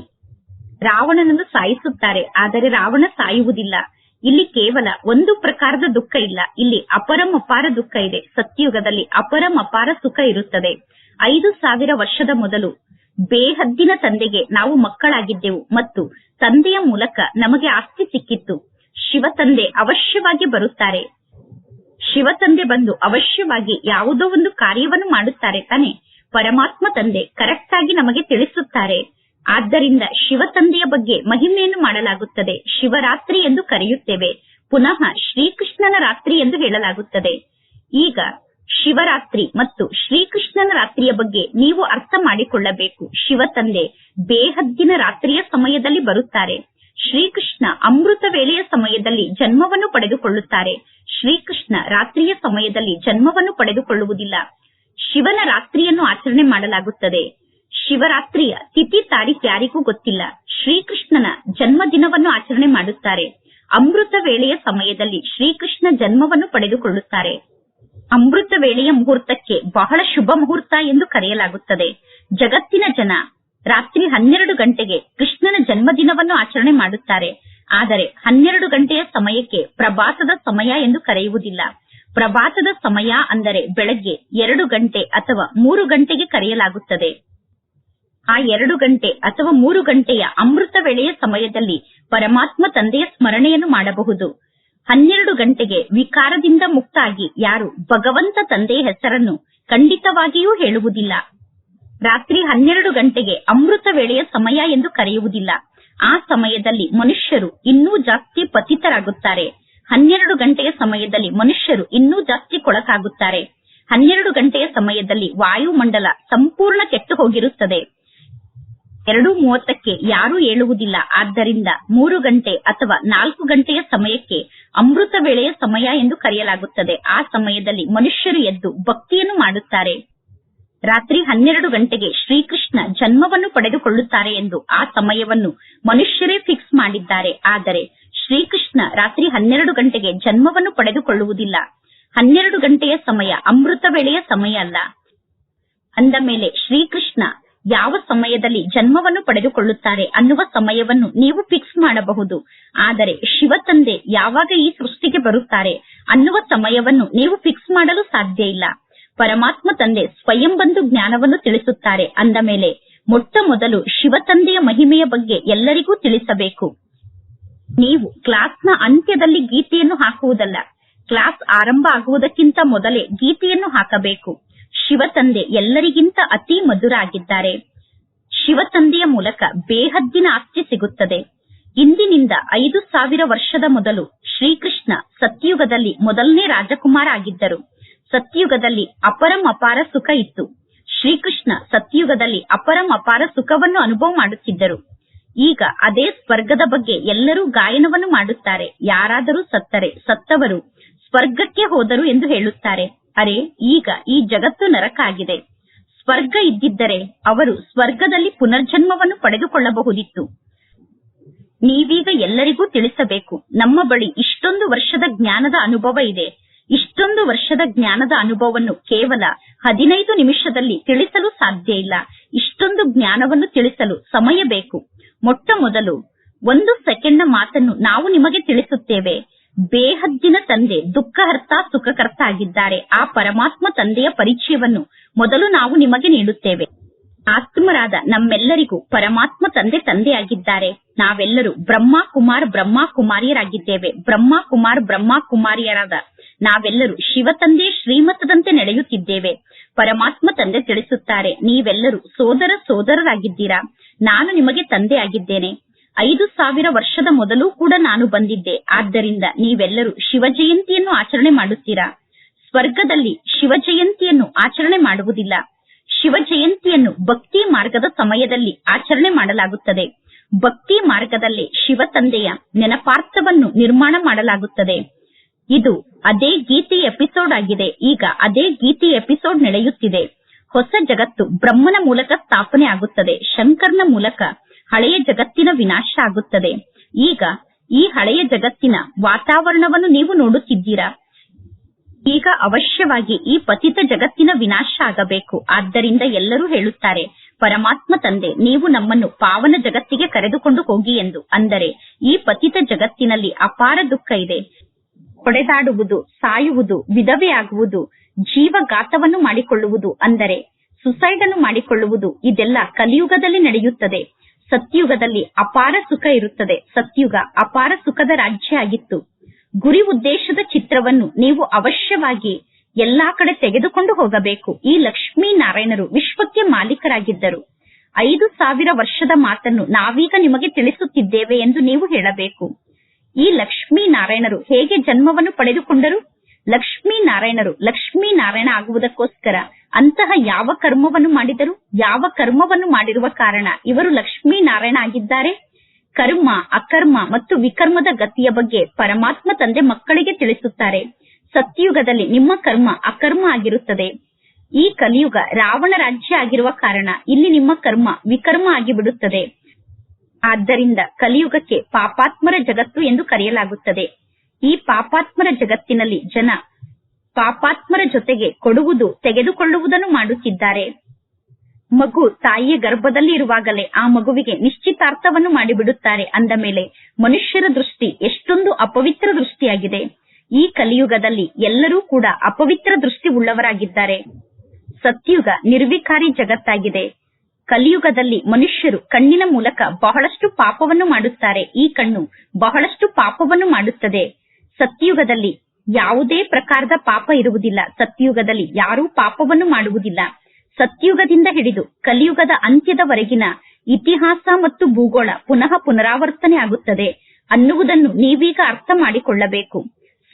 Speaker 1: ರಾವಣನನ್ನು ಸಾಯಿಸುತ್ತಾರೆ, ಆದರೆ ರಾವಣ ಸಾಯುವುದಿಲ್ಲ. ಇಲ್ಲಿ ಕೇವಲ ಒಂದು ಪ್ರಕಾರದ ದುಃಖ ಇಲ್ಲ. ಇಲ್ಲಿ ಅಪರಂ ಅಪಾರ ದುಃಖ ಇದೆ. ಸತ್ಯುಗದಲ್ಲಿ ಅಪರಂ ಅಪಾರ ಸುಖ ಇರುತ್ತದೆ. ಐದು ಸಾವಿರ ವರ್ಷದ ಮೊದಲು ಬೇಹದ್ದಿನ ತಂದೆಗೆ ನಾವು ಮಕ್ಕಳಾಗಿದ್ದೆವು ಮತ್ತು ತಂದೆಯ ಮೂಲಕ ನಮಗೆ ಆಸ್ತಿ ಸಿಕ್ಕಿತ್ತು. ಶಿವ ತಂದೆ ಅವಶ್ಯವಾಗಿ ಬರುತ್ತಾರೆ. ಶಿವ ತಂದೆ ಬಂದು ಅವಶ್ಯವಾಗಿ ಯಾವುದೋ ಒಂದು ಕಾರ್ಯವನ್ನು ಮಾಡುತ್ತಾರೆ ತಾನೆ. ಪರಮಾತ್ಮ ತಂದೆ ಕರೆಕ್ಟ್ ಆಗಿ ನಮಗೆ ತಿಳಿಸುತ್ತಾರೆ. ಆದ್ದರಿಂದ ಶಿವ ತಂದೆಯ ಬಗ್ಗೆ ಮಹಿಮೆಯನ್ನು ಮಾಡಲಾಗುತ್ತದೆ. ಶಿವರಾತ್ರಿ ಎಂದು ಕರೆಯುತ್ತೇವೆ. ಪುನಃ ಶ್ರೀಕೃಷ್ಣನ ರಾತ್ರಿ ಎಂದು ಹೇಳಲಾಗುತ್ತದೆ. ಈಗ ಶಿವರಾತ್ರಿ ಮತ್ತು ಶ್ರೀಕೃಷ್ಣನ ರಾತ್ರಿಯ ಬಗ್ಗೆ ನೀವು ಅರ್ಥ ಮಾಡಿಕೊಳ್ಳಬೇಕು. ಶಿವ ತಂದೆ ಬೇಹದ್ದಿನ ರಾತ್ರಿಯ ಸಮಯದಲ್ಲಿ ಬರುತ್ತಾರೆ. ಶ್ರೀಕೃಷ್ಣ ಅಮೃತ ವೇಳೆಯ ಸಮಯದಲ್ಲಿ ಜನ್ಮವನ್ನು ಪಡೆದುಕೊಳ್ಳುತ್ತಾರೆ. ಶ್ರೀಕೃಷ್ಣ ರಾತ್ರಿಯ ಸಮಯದಲ್ಲಿ ಜನ್ಮವನ್ನು ಪಡೆದುಕೊಳ್ಳುವುದಿಲ್ಲ. ಶಿವನ ರಾತ್ರಿಯನ್ನು ಆಚರಣೆ ಮಾಡಲಾಗುತ್ತದೆ. ಶಿವರಾತ್ರಿಯ ತಿಥಿ ತಾರೀಖ್ ಯಾರಿಗೂ ಗೊತ್ತಿಲ್ಲ. ಶ್ರೀಕೃಷ್ಣನ ಜನ್ಮದಿನವನ್ನು ಆಚರಣೆ ಮಾಡುತ್ತಾರೆ. ಅಮೃತ ವೇಳೆಯ ಸಮಯದಲ್ಲಿ ಶ್ರೀಕೃಷ್ಣ ಜನ್ಮವನ್ನು ಪಡೆದುಕೊಳ್ಳುತ್ತಾರೆ. ಅಮೃತ ವೇಳೆಯ ಮುಹೂರ್ತಕ್ಕೆ ಬಹಳ ಶುಭ ಮುಹೂರ್ತ ಎಂದು ಕರೆಯಲಾಗುತ್ತದೆ. ಜಗತ್ತಿನ ಜನ ರಾತ್ರಿ ಹನ್ನೆರಡು ಗಂಟೆಗೆ ಕೃಷ್ಣನ ಜನ್ಮದಿನವನ್ನು ಆಚರಣೆ ಮಾಡುತ್ತಾರೆ. ಆದರೆ ಹನ್ನೆರಡು ಗಂಟೆಯ ಸಮಯಕ್ಕೆ ಪ್ರಭಾತದ ಸಮಯ ಎಂದು ಕರೆಯುವುದಿಲ್ಲ. ಪ್ರಭಾತದ ಸಮಯ ಅಂದರೆ ಬೆಳಗ್ಗೆ ಎರಡು ಗಂಟೆ ಅಥವಾ ಮೂರು ಗಂಟೆಗೆ ಕರೆಯಲಾಗುತ್ತದೆ. ಆ ಎರಡು ಗಂಟೆ ಅಥವಾ ಮೂರು ಗಂಟೆಯ ಅಮೃತ ವೇಳೆಯ ಸಮಯದಲ್ಲಿ ಪರಮಾತ್ಮ ತಂದೆಯ ಸ್ಮರಣೆಯನ್ನು ಮಾಡಬಹುದು. ಹನ್ನೆರಡು ಗಂಟೆಗೆ ವಿಕಾರದಿಂದ ಮುಕ್ತಾಗಿ ಯಾರು ಭಗವಂತ ತಂದೆಯ ಹೆಸರನ್ನು ಖಂಡಿತವಾಗಿಯೂ ಹೇಳುವುದಿಲ್ಲ. ರಾತ್ರಿ ಹನ್ನೆರಡು ಗಂಟೆಗೆ ಅಮೃತ ವೇಳೆಯ ಸಮಯ ಎಂದು ಕರೆಯುವುದಿಲ್ಲ. ಆ ಸಮಯದಲ್ಲಿ ಮನುಷ್ಯರು ಇನ್ನೂ ಜಾಸ್ತಿ ಪತಿತರಾಗುತ್ತಾರೆ. ಹನ್ನೆರಡು ಗಂಟೆಯ ಸಮಯದಲ್ಲಿ ಮನುಷ್ಯರು ಇನ್ನೂ ಜಾಸ್ತಿ ಕೊಳಕಾಗುತ್ತಾರೆ. ಹನ್ನೆರಡು ಗಂಟೆಯ ಸಮಯದಲ್ಲಿ ವಾಯುಮಂಡಲ ಸಂಪೂರ್ಣ ಕೆಟ್ಟು ಹೋಗಿರುತ್ತದೆ ಎರಡು ಮೂವತ್ತಕ್ಕೆ ಯಾರೂ ಏಳುವುದಿಲ್ಲ. ಆದ್ದರಿಂದ ಮೂರು ಗಂಟೆ ಅಥವಾ ನಾಲ್ಕು ಗಂಟೆಯ ಸಮಯಕ್ಕೆ ಅಮೃತ ವೇಳೆಯ ಸಮಯ ಎಂದು ಕರೆಯಲಾಗುತ್ತದೆ. ಆ ಸಮಯದಲ್ಲಿ ಮನುಷ್ಯರು ಎದ್ದು ಭಕ್ತಿಯನ್ನು ಮಾಡುತ್ತಾರೆ. ರಾತ್ರಿ ಹನ್ನೆರಡು ಗಂಟೆಗೆ ಶ್ರೀಕೃಷ್ಣ ಜನ್ಮವನ್ನು ಪಡೆದುಕೊಳ್ಳುತ್ತಾರೆ ಎಂದು ಆ ಸಮಯವನ್ನು ಮನುಷ್ಯರೇ ಫಿಕ್ಸ್ ಮಾಡಿದ್ದಾರೆ. ಆದರೆ ಶ್ರೀಕೃಷ್ಣ ರಾತ್ರಿ ಹನ್ನೆರಡು ಗಂಟೆಗೆ ಜನ್ಮವನ್ನು ಪಡೆದುಕೊಳ್ಳುವುದಿಲ್ಲ. ಹನ್ನೆರಡು ಗಂಟೆಯ ಸಮಯ ಅಮೃತ ವೇಳೆಯ ಸಮಯ ಅಲ್ಲ. ಅಂದ ಮೇಲೆ ಶ್ರೀಕೃಷ್ಣ ಯಾವ ಸಮಯದಲ್ಲಿ ಜನ್ಮವನ್ನು ಪಡೆದುಕೊಳ್ಳುತ್ತಾರೆ ಅನ್ನುವ ಸಮಯವನ್ನು ನೀವು ಫಿಕ್ಸ್ ಮಾಡಬಹುದು. ಆದರೆ ಶಿವ ತಂದೆ ಯಾವಾಗ ಈ ಸೃಷ್ಟಿಗೆ ಬರುತ್ತಾರೆ ಅನ್ನುವ ಸಮಯವನ್ನು ನೀವು ಫಿಕ್ಸ್ ಮಾಡಲು ಸಾಧ್ಯ ಇಲ್ಲ. ಪರಮಾತ್ಮ ತಂದೆ ಸ್ವಯಂ ಬಂದು ಜ್ಞಾನವನ್ನು ತಿಳಿಸುತ್ತಾರೆ ಅಂದ ಮೇಲೆ ಮೊಟ್ಟ ಮೊದಲು ಶಿವ ತಂದೆಯ ಮಹಿಮೆಯ ಬಗ್ಗೆ ಎಲ್ಲರಿಗೂ ತಿಳಿಸಬೇಕು. ನೀವು ಕ್ಲಾಸ್ನ ಅಂತ್ಯದಲ್ಲಿ ಗೀತೆಯನ್ನು ಹಾಕುವುದಲ್ಲ. ಕ್ಲಾಸ್ ಆರಂಭ ಆಗುವುದಕ್ಕಿಂತ ಮೊದಲೇ ಗೀತೆಯನ್ನು ಹಾಕಬೇಕು. ಶಿವತಂದೆ ಎಲ್ಲರಿಗಿಂತ ಅತಿ ಮಧುರ ಆಗಿದ್ದಾರೆ ಶಿವ ತಂದೆಯ ಮೂಲಕ ಬೇಹದ್ದಿನ ಆಸ್ತಿ ಸಿಗುತ್ತದೆ. ಇಂದಿನಿಂದ ಐದು ಸಾವಿರ ವರ್ಷದ ಮೊದಲು ಶ್ರೀಕೃಷ್ಣ ಸತ್ಯುಗದಲ್ಲಿ ಮೊದಲನೇ ರಾಜಕುಮಾರ ಆಗಿದ್ದರು. ಸತ್ಯುಗದಲ್ಲಿ ಅಪರಂ ಅಪಾರ ಸುಖ ಇತ್ತು. ಶ್ರೀಕೃಷ್ಣ ಸತ್ಯುಗದಲ್ಲಿ ಅಪರಂ ಅಪಾರ ಸುಖವನ್ನು ಅನುಭವ ಮಾಡುತ್ತಿದ್ದರು. ಈಗ ಅದೇ ಸ್ವರ್ಗದ ಬಗ್ಗೆ ಎಲ್ಲರೂ ಗಾಯನವನ್ನು ಮಾಡುತ್ತಾರೆ. ಯಾರಾದರೂ ಸತ್ತರೆ, ಸತ್ತವರು ಸ್ವರ್ಗಕ್ಕೆ ಹೋದರು ಎಂದು ಹೇಳುತ್ತಾರೆ. ಅರೆ, ಈಗ ಈ ಜಗತ್ತು ನರಕ ಆಗಿದೆ ಸ್ವರ್ಗ ಇದ್ದಿದ್ದರೆ ಅವರು ಸ್ವರ್ಗದಲ್ಲಿ ಪುನರ್ಜನ್ಮವನ್ನು ಪಡೆದುಕೊಳ್ಳಬಹುದಿತ್ತು. ನೀವೀಗ ಎಲ್ಲರಿಗೂ ತಿಳಿಸಬೇಕು, ನಮ್ಮ ಬಳಿ ಇಷ್ಟೊಂದು ವರ್ಷದ ಜ್ಞಾನದ ಅನುಭವ ಇದೆ. ಇಷ್ಟೊಂದು ವರ್ಷದ ಜ್ಞಾನದ ಅನುಭವವನ್ನು ಕೇವಲ ಹದಿನೈದು ನಿಮಿಷದಲ್ಲಿ ತಿಳಿಸಲು ಸಾಧ್ಯ ಇಲ್ಲ. ಇಷ್ಟೊಂದು ಜ್ಞಾನವನ್ನು ತಿಳಿಸಲು ಸಮಯ ಬೇಕು. ಮೊಟ್ಟ ಮೊದಲು ಒಂದು ಸೆಕೆಂಡ್ನ ಮಾತನ್ನು ನಾವು ನಿಮಗೆ ತಿಳಿಸುತ್ತೇವೆ. ಬೇಹದ್ದಿನ ತಂದೆ, ದುಃಖಹರ್ತ, ಸುಖಕರ್ತ ಆಗಿದ್ದಾರೆ. ಆ ಪರಮಾತ್ಮ ತಂದೆಯ ಪರಿಚಯವನ್ನು ಮೊದಲು ನಾವು ನಿಮಗೆ ನೀಡುತ್ತೇವೆ. ಆತ್ಮರಾದ ನಮ್ಮೆಲ್ಲರಿಗೂ ಪರಮಾತ್ಮ ತಂದೆ ತಂದೆಯಾಗಿದ್ದಾರೆ. ನಾವೆಲ್ಲರೂ ಬ್ರಹ್ಮ ಕುಮಾರ್ ಬ್ರಹ್ಮ ಕುಮಾರಿಯರಾಗಿದ್ದೇವೆ ಬ್ರಹ್ಮ ಕುಮಾರ್ ಬ್ರಹ್ಮ ಕುಮಾರಿಯರಾದ ನಾವೆಲ್ಲರೂ ಶಿವ ತಂದೆ ಶ್ರೀಮತದಂತೆ ನಡೆಯುತ್ತಿದ್ದೇವೆ. ಪರಮಾತ್ಮ ತಂದೆ ತಿಳಿಸುತ್ತಾರೆ, ನೀವೆಲ್ಲರೂ ಸೋದರ ಸೋದರರಾಗಿದ್ದೀರಾ? ನಾನು ನಿಮಗೆ ತಂದೆ ಆಗಿದ್ದೇನೆ ಐದು ಸಾವಿರ ವರ್ಷದ ಮೊದಲು ಕೂಡ ನಾನು ಬಂದಿದ್ದೆ. ಆದ್ದರಿಂದ ನೀವೆಲ್ಲರೂ ಶಿವ ಜಯಂತಿಯನ್ನು ಆಚರಣೆ ಮಾಡುತ್ತೀರಾ? ಸ್ವರ್ಗದಲ್ಲಿ ಶಿವ ಜಯಂತಿಯನ್ನು ಆಚರಣೆ ಮಾಡುವುದಿಲ್ಲ. ಶಿವ ಜಯಂತಿಯನ್ನು ಭಕ್ತಿ ಮಾರ್ಗದ ಸಮಯದಲ್ಲಿ ಆಚರಣೆ ಮಾಡಲಾಗುತ್ತದೆ. ಭಕ್ತಿ ಮಾರ್ಗದಲ್ಲಿ ಶಿವ ತಂದೆಯ ನೆನಪಾರ್ಥವನ್ನು ನಿರ್ಮಾಣ ಮಾಡಲಾಗುತ್ತದೆ. ಇದು ಅದೇ ಗೀತೆ ಎಪಿಸೋಡ್ ಆಗಿದೆ. ಈಗ ಅದೇ ಗೀತೆ ಎಪಿಸೋಡ್ ನಡೆಯುತ್ತಿದೆ. ಹೊಸ ಜಗತ್ತು ಬ್ರಹ್ಮನ ಮೂಲಕ ಸ್ಥಾಪನೆ ಆಗುತ್ತದೆ. ಶಂಕರ್ನ ಮೂಲಕ ಹಳೆಯ ಜಗತ್ತಿನ ವಿನಾಶ ಆಗುತ್ತದೆ. ಈಗ ಈ ಹಳೆಯ ಜಗತ್ತಿನ ವಾತಾವರಣವನ್ನು ನೀವು ನೋಡುತ್ತಿದ್ದೀರಾ? ಈಗ ಅವಶ್ಯವಾಗಿ ಈ ಪತಿತ ಜಗತ್ತಿನ ವಿನಾಶ ಆಗಬೇಕು. ಆದ್ದರಿಂದ ಎಲ್ಲರೂ ಹೇಳುತ್ತಾರೆ, ಪರಮಾತ್ಮ ತಂದೆ, ನೀವು ನಮ್ಮನ್ನು ಪಾವನ ಜಗತ್ತಿಗೆ ಕರೆದುಕೊಂಡು ಹೋಗಿ ಎಂದು. ಅಂದರೆ, ಈ ಪತಿತ ಜಗತ್ತಿನಲ್ಲಿ ಅಪಾರ ದುಃಖ ಇದೆ. ಹೊಡೆದಾಡುವುದು, ಸಾಯುವುದು, ವಿಧವೆಯಾಗುವುದು, ಜೀವಘಾತವನ್ನು ಮಾಡಿಕೊಳ್ಳುವುದು. ಅಂದರೆ ಸುಸೈಡ್ ಅನ್ನು ಮಾಡಿಕೊಳ್ಳುವುದು, ಇದೆಲ್ಲ ಕಲಿಯುಗದಲ್ಲಿ ನಡೆಯುತ್ತದೆ. ಸತ್ಯುಗದಲ್ಲಿ ಅಪಾರ ಸುಖ ಇರುತ್ತದೆ. ಸತ್ಯುಗ ಅಪಾರ ಸುಖದ ರಾಜ್ಯ ಆಗಿತ್ತು. ಗುರಿ ಉದ್ದೇಶದ ಚಿತ್ರವನ್ನು ನೀವು ಅವಶ್ಯವಾಗಿ ಎಲ್ಲಾ ಕಡೆ ತೆಗೆದುಕೊಂಡು ಹೋಗಬೇಕು. ಈ ಲಕ್ಷ್ಮೀ ನಾರಾಯಣರು ವಿಶ್ವಕ್ಕೆ ಮಾಲೀಕರಾಗಿದ್ದರು. ಐದು ಸಾವಿರ ವರ್ಷದ ಮಾತನ್ನು ನಾವೀಗ ನಿಮಗೆ ತಿಳಿಸುತ್ತಿದ್ದೇವೆ ಎಂದು ನೀವು ಹೇಳಬೇಕು. ಈ ಲಕ್ಷ್ಮೀ ನಾರಾಯಣರು ಹೇಗೆ ಜನ್ಮವನ್ನು ಪಡೆದುಕೊಂಡರು? ಲಕ್ಷ್ಮೀ ನಾರಾಯಣರು ಲಕ್ಷ್ಮೀ ನಾರಾಯಣ ಆಗುವುದಕ್ಕೋಸ್ಕರ ಅಂತಹ ಯಾವ ಕರ್ಮವನ್ನು ಮಾಡಿದರು, ಯಾವ ಕರ್ಮವನ್ನು ಮಾಡಿರುವ ಕಾರಣ ಇವರು ಲಕ್ಷ್ಮೀ ನಾರಾಯಣ ಆಗಿದ್ದಾರೆ? ಕರ್ಮ, ಅಕರ್ಮ ಮತ್ತು ವಿಕರ್ಮದ ಗತಿಯ ಬಗ್ಗೆ ಪರಮಾತ್ಮ ತಂದೆ ಮಕ್ಕಳಿಗೆ ತಿಳಿಸುತ್ತಾರೆ. ಸತ್ಯುಗದಲ್ಲಿ ನಿಮ್ಮ ಕರ್ಮ ಅಕರ್ಮ ಆಗಿರುತ್ತದೆ. ಈ ಕಲಿಯುಗ ರಾವಣ ರಾಜ್ಯ ಆಗಿರುವ ಕಾರಣ ಇಲ್ಲಿ ನಿಮ್ಮ ಕರ್ಮ ವಿಕರ್ಮ ಆಗಿಬಿಡುತ್ತದೆ. ಆದ್ದರಿಂದ ಕಲಿಯುಗಕ್ಕೆ ಪಾಪಾತ್ಮರ ಜಗತ್ತು ಎಂದು ಕರೆಯಲಾಗುತ್ತದೆ. ಈ ಪಾಪಾತ್ಮರ ಜಗತ್ತಿನಲ್ಲಿ ಜನ ಪಾಪಾತ್ಮರ ಜೊತೆಗೆ ಕೊಡುವುದು, ತೆಗೆದುಕೊಳ್ಳುವುದನ್ನು ಮಾಡುತ್ತಿದ್ದಾರೆ. ಮಗು ತಾಯಿಯ ಗರ್ಭದಲ್ಲಿ ಇರುವಾಗಲೇ ಆ ಮಗುವಿಗೆ ನಿಶ್ಚಿತಾರ್ಥವನ್ನು ಮಾಡಿಬಿಡುತ್ತಾರೆ ಅಂದ ಮೇಲೆ ಮನುಷ್ಯರ ದೃಷ್ಟಿ ಎಷ್ಟೊಂದು ಅಪವಿತ್ರ ದೃಷ್ಟಿಯಾಗಿದೆ. ಈ ಕಲಿಯುಗದಲ್ಲಿ ಎಲ್ಲರೂ ಕೂಡ ಅಪವಿತ್ರ ದೃಷ್ಟಿ ಉಳ್ಳವರಾಗಿದ್ದಾರೆ ಸತ್ಯುಗ ನಿರ್ವಿಕಾರಿ ಜಗತ್ತಾಗಿದೆ. ಕಲಿಯುಗದಲ್ಲಿ ಮನುಷ್ಯರು ಕಣ್ಣಿನ ಮೂಲಕ ಬಹಳಷ್ಟು ಪಾಪವನ್ನು ಮಾಡುತ್ತಾರೆ. ಈ ಕಣ್ಣು ಬಹಳಷ್ಟು ಪಾಪವನ್ನು ಮಾಡುತ್ತದೆ. ಸತ್ಯುಗದಲ್ಲಿ ಯಾವುದೇ ಪ್ರಕಾರದ ಪಾಪ ಇರುವುದಿಲ್ಲ. ಸತ್ಯುಗದಲ್ಲಿ ಯಾರೂ ಪಾಪವನ್ನು ಮಾಡುವುದಿಲ್ಲ. ಸತ್ಯುಗದಿಂದ ಹಿಡಿದು ಕಲಿಯುಗದ ಅಂತ್ಯದವರೆಗಿನ ಇತಿಹಾಸ ಮತ್ತು ಭೂಗೋಳ ಪುನಃ ಪುನರಾವರ್ತನೆ ಆಗುತ್ತದೆ. ಅನ್ನುವುದನ್ನು ನೀವೀಗ ಅರ್ಥ ಮಾಡಿಕೊಳ್ಳಬೇಕು.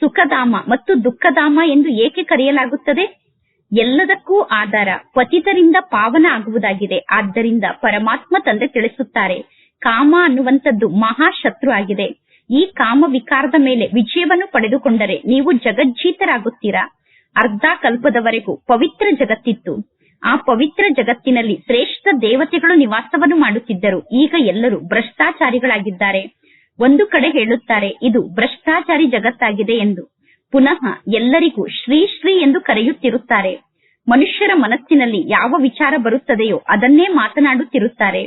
Speaker 1: ಸುಖಧಾಮ ಮತ್ತು ದುಃಖಧಾಮ ಎಂದು ಏಕೆ ಕರೆಯಲಾಗುತ್ತದೆ? ಎಲ್ಲದಕ್ಕೂ ಆಧಾರ ಪತಿತರಿಂದ ಪಾವನ ಆಗುವುದಾಗಿದೆ. ಆದ್ದರಿಂದ ಪರಮಾತ್ಮ ತಂದೆ ತಿಳಿಸುತ್ತಾರೆ, ಕಾಮ ಅನ್ನುವಂಥದ್ದು ಮಹಾಶತ್ರು ಆಗಿದೆ. ಈ ಕಾಮ ವಿಕಾರದ ಮೇಲೆ ವಿಜಯವನ್ನು ಪಡೆದುಕೊಂಡರೆ ನೀವು ಜಗಜ್ಜೀತರಾಗುತ್ತೀರಾ? ಅರ್ಧ ಕಲ್ಪದವರೆಗೂ ಪವಿತ್ರ ಜಗತ್ತಿತ್ತು. ಆ ಪವಿತ್ರ ಜಗತ್ತಿನಲ್ಲಿ ಶ್ರೇಷ್ಠ ದೇವತೆಗಳು ನಿವಾಸವನ್ನು ಮಾಡುತ್ತಿದ್ದರು. ಈಗ ಎಲ್ಲರೂ ಭ್ರಷ್ಟಾಚಾರಿಗಳಾಗಿದ್ದಾರೆ. ಒಂದು ಕಡೆ ಹೇಳುತ್ತಾರೆ, ಇದು ಭ್ರಷ್ಟಾಚಾರಿ ಜಗತ್ತಾಗಿದೆ ಎಂದು. ಪುನಃ ಎಲ್ಲರಿಗೂ ಶ್ರೀ ಶ್ರೀ ಎಂದು ಕರೆಯುತ್ತಿರುತ್ತಾರೆ. ಮನುಷ್ಯರ ಮನಸ್ಸಿನಲ್ಲಿ ಯಾವ ವಿಚಾರ ಬರುತ್ತದೆಯೋ ಅದನ್ನೇ ಮಾತನಾಡುತ್ತಿರುತ್ತಾರೆ.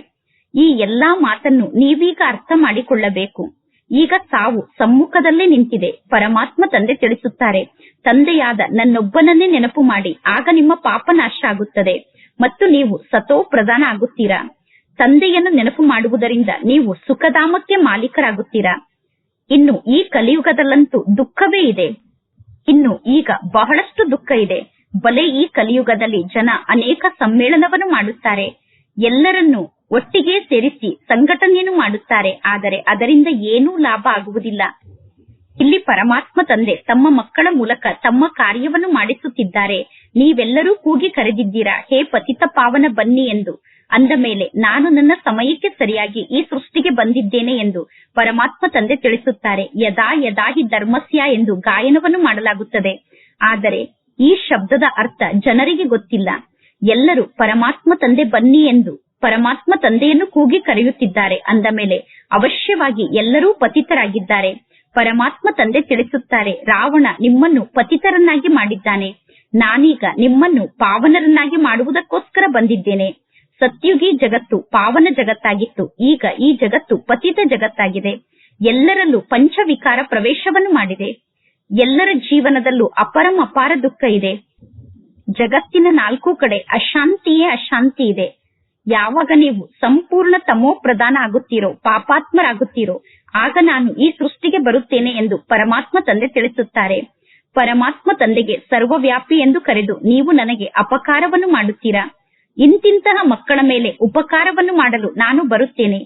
Speaker 1: ಈ ಎಲ್ಲಾ ಮಾತನ್ನು ನೀವೀಗ ಅರ್ಥ ಮಾಡಿಕೊಳ್ಳಬೇಕು. ಈಗ ಸಾವು ಸಮ್ಮುಖದಲ್ಲೇ ನಿಂತಿದೆ. ಪರಮಾತ್ಮ ತಂದೆ ತಿಳಿಸುತ್ತಾರೆ, ತಂದೆಯಾದ ನನ್ನೊಬ್ಬನನ್ನೇ ನೆನಪು ಮಾಡಿ, ಆಗ ನಿಮ್ಮ ಪಾಪ ನಾಶ ಆಗುತ್ತದೆ. ಮತ್ತು ನೀವು ಸತೋ ಪ್ರಧಾನ ಆಗುತ್ತೀರಾ? ತಂದೆಯನ್ನು ನೆನಪು ಮಾಡುವುದರಿಂದ ನೀವು ಸುಖಧಾಮಕ್ಕೆ ಮಾಲೀಕರಾಗುತ್ತೀರಾ? ಇನ್ನು ಈ ಕಲಿಯುಗದಲ್ಲಂತೂ ದುಃಖವೇ ಇದೆ. ಇನ್ನು ಈಗ ಬಹಳಷ್ಟು ದುಃಖ ಇದೆ. ಬಲೆ ಈ ಕಲಿಯುಗದಲ್ಲಿ ಜನ ಅನೇಕ ಸಮ್ಮೇಳನವನ್ನು ಮಾಡುತ್ತಾರೆ. ಎಲ್ಲರನ್ನೂ ಒಟ್ಟಿಗೆ ಸೇರಿಸಿ ಸಂಘಟನೆಯನ್ನು ಮಾಡುತ್ತಾರೆ. ಆದರೆ ಅದರಿಂದ ಏನೂ ಲಾಭ ಆಗುವುದಿಲ್ಲ. ಇಲ್ಲಿ ಪರಮಾತ್ಮ ತಂದೆ ತಮ್ಮ ಮಕ್ಕಳ ಮೂಲಕ ತಮ್ಮ ಕಾರ್ಯವನ್ನು ಮಾಡಿಸುತ್ತಿದ್ದಾರೆ. ನೀವೆಲ್ಲರೂ ಕೂಗಿ ಕರೆದಿದ್ದೀರಾ, ಹೇ ಪತಿತ ಪಾವನ ಬನ್ನಿ ಎಂದು. ಅಂದ ಮೇಲೆ, ನಾನು ನನ್ನ ಸಮಯಕ್ಕೆ ಸರಿಯಾಗಿ ಈ ಸೃಷ್ಟಿಗೆ ಬಂದಿದ್ದೇನೆ ಎಂದು ಪರಮಾತ್ಮ ತಂದೆ ತಿಳಿಸುತ್ತಾರೆ. ಯದಾ ಯದಾ ಹಿ ಧರ್ಮಸ್ಯ ಎಂದು ಗಾಯನವನ್ನು ಮಾಡಲಾಗುತ್ತದೆ. ಆದರೆ ಈ ಶಬ್ದದ ಅರ್ಥ ಜನರಿಗೆ ಗೊತ್ತಿಲ್ಲ. ಎಲ್ಲರೂ, ಪರಮಾತ್ಮ ತಂದೆ ಬನ್ನಿ ಎಂದು. ಪರಮಾತ್ಮ ತಂದೆಯನ್ನು ಕೂಗಿ ಕರೆಯುತ್ತಿದ್ದಾರೆ ಅಂದ ಮೇಲೆ ಅವಶ್ಯವಾಗಿ ಎಲ್ಲರೂ ಪತಿತರಾಗಿದ್ದಾರೆ. ಪರಮಾತ್ಮ ತಂದೆ ತಿಳಿಸುತ್ತಾರೆ, ರಾವಣ ನಿಮ್ಮನ್ನು ಪತಿತರನ್ನಾಗಿ ಮಾಡಿದ್ದಾನೆ. ನಾನೀಗ ನಿಮ್ಮನ್ನು ಪಾವನರನ್ನಾಗಿ ಮಾಡುವುದಕ್ಕೋಸ್ಕರ ಬಂದಿದ್ದೇನೆ. ಸತ್ಯುಗಿ ಜಗತ್ತು ಪಾವನ ಜಗತ್ತಾಗಿತ್ತು, ಈಗ ಈ ಜಗತ್ತು ಪತಿತ ಜಗತ್ತಾಗಿದೆ. ಎಲ್ಲರಲ್ಲೂ ಪಂಚವಿಕಾರ ಪ್ರವೇಶವನ್ನು ಮಾಡಿದೆ. ಎಲ್ಲರ ಜೀವನದಲ್ಲೂ ಅಪರಂ ಅಪಾರ ದುಃಖ ಇದೆ. ಜಗತ್ತಿನ ನಾಲ್ಕು ಕಡೆ ಅಶಾಂತಿಯೇ ಅಶಾಂತಿ ಇದೆ. ಯಾವಾಗ ನೀವು ಸಂಪೂರ್ಣ ತಮೋ ಪ್ರಧಾನ ಆಗುತ್ತೀರೋ, ಪಾಪಾತ್ಮರಾಗುತ್ತೀರೋ, ಆಗ ನಾನು ಈ ಸೃಷ್ಟಿಗೆ ಬರುತ್ತೇನೆ ಎಂದು ಪರಮಾತ್ಮ ತಂದೆ ತಿಳಿಸುತ್ತಾರೆ. ಪರಮಾತ್ಮ ತಂದೆಗೆ ಸರ್ವವ್ಯಾಪಿ ಎಂದು ಕರೆದು ನೀವು ನನಗೆ ಅಪಕಾರವನ್ನು ಮಾಡುತ್ತೀರಾ? ಇಂತಿಂತಹ ಮಕ್ಕಳ ಮೇಲೆ ಉಪಕಾರವನ್ನು ಮಾಡಲು ನಾನು ಬರುತ್ತೇನೆ.